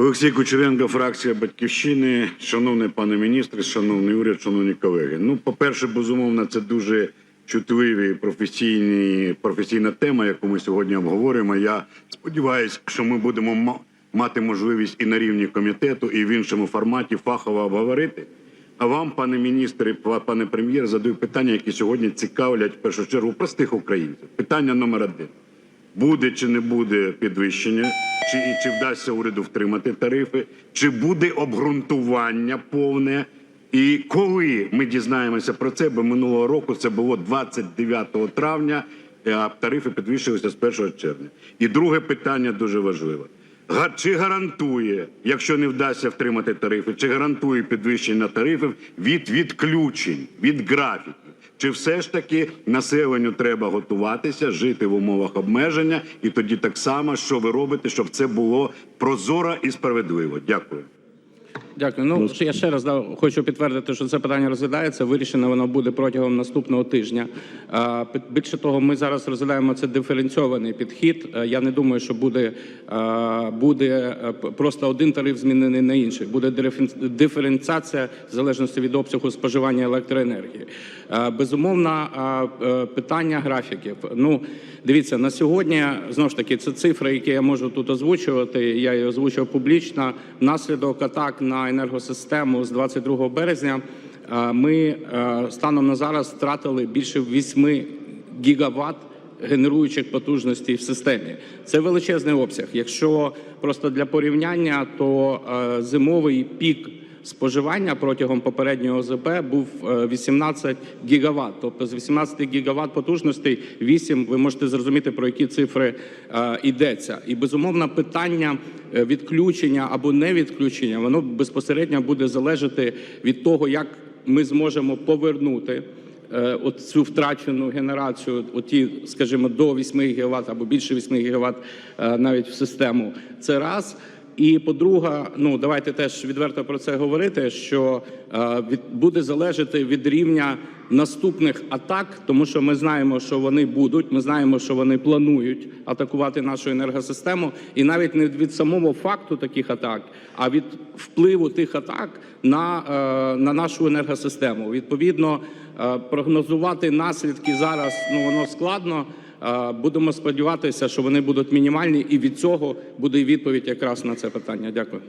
Олексій Кучеренко, фракція Батьківщини. Шановний пане міністре, шановний уряд, шановні колеги. Ну, по-перше, безумовно, це дуже чутливі професійні професійна тема, яку ми сьогодні обговорюємо. Я сподіваюся, що ми будемо ма- мати можливість і на рівні комітету, і в іншому форматі фахово обговорити. А вам, пане міністре, па- пане прем'єр, задаю питання, які сьогодні цікавлять в першу чергу простих українців. Питання номер один. Буде чи не буде підвищення, чи, чи вдасться уряду втримати тарифи, чи буде обґрунтування повне, і коли ми дізнаємося про це, бо минулого року це було 29 травня, а тарифи підвищилися з 1 червня. І друге питання дуже важливе. Чи гарантує, якщо не вдасться втримати тарифи, чи гарантує підвищення тарифів від відключень, від графіків? Чи все ж таки населенню треба готуватися, жити в умовах обмеження, і тоді так само, що ви робите, щоб це було прозоро і справедливо? Дякую. Дякую. Ну я ще раз да, хочу підтвердити, що це питання розглядається. Вирішено воно буде протягом наступного тижня. А, Більше того, ми зараз розглядаємо це диференційований підхід. Е, Я не думаю, що буде, а, буде е, просто один тариф змінений на інший. Буде диференціація в залежності від обсягу споживання електроенергії. Безумовно, а, е, питання графіків. Ну дивіться на сьогодні. Знову ж таки, це цифри, які я можу тут озвучувати. Я її озвучив публічно. Внаслідок атак на енергосистему з 22 березня. е, Ми е, станом на зараз втратили більше 8 гігаватт генеруючих потужностей в системі. Це величезний обсяг. Якщо просто для порівняння, то е, зимовий пік споживання протягом попереднього ОЗП був е, 18 гігаватт. Тобто з 18 гігаватт потужностей 8, ви можете зрозуміти, про які цифри е, йдеться. І безумовно питання е, відключення або не відключення, воно безпосередньо буде залежати від того, як ми зможемо повернути е, от цю втрачену генерацію, оті, скажімо, до 8 ГВт або більше 8 ГВт е, навіть в систему. Це раз. І по-друге, ну давайте теж відверто про це говорити, що е, від, буде залежати від рівня наступних атак, тому що ми знаємо, що вони будуть. Ми знаємо, що вони планують атакувати нашу енергосистему, і навіть не від самого факту таких атак, а від впливу тих атак на, е, на нашу енергосистему. Відповідно, е, прогнозувати наслідки зараз ну воно складно. Е, Будемо сподіватися, що вони будуть мінімальні, і від цього буде відповідь якраз на це питання. Дякую.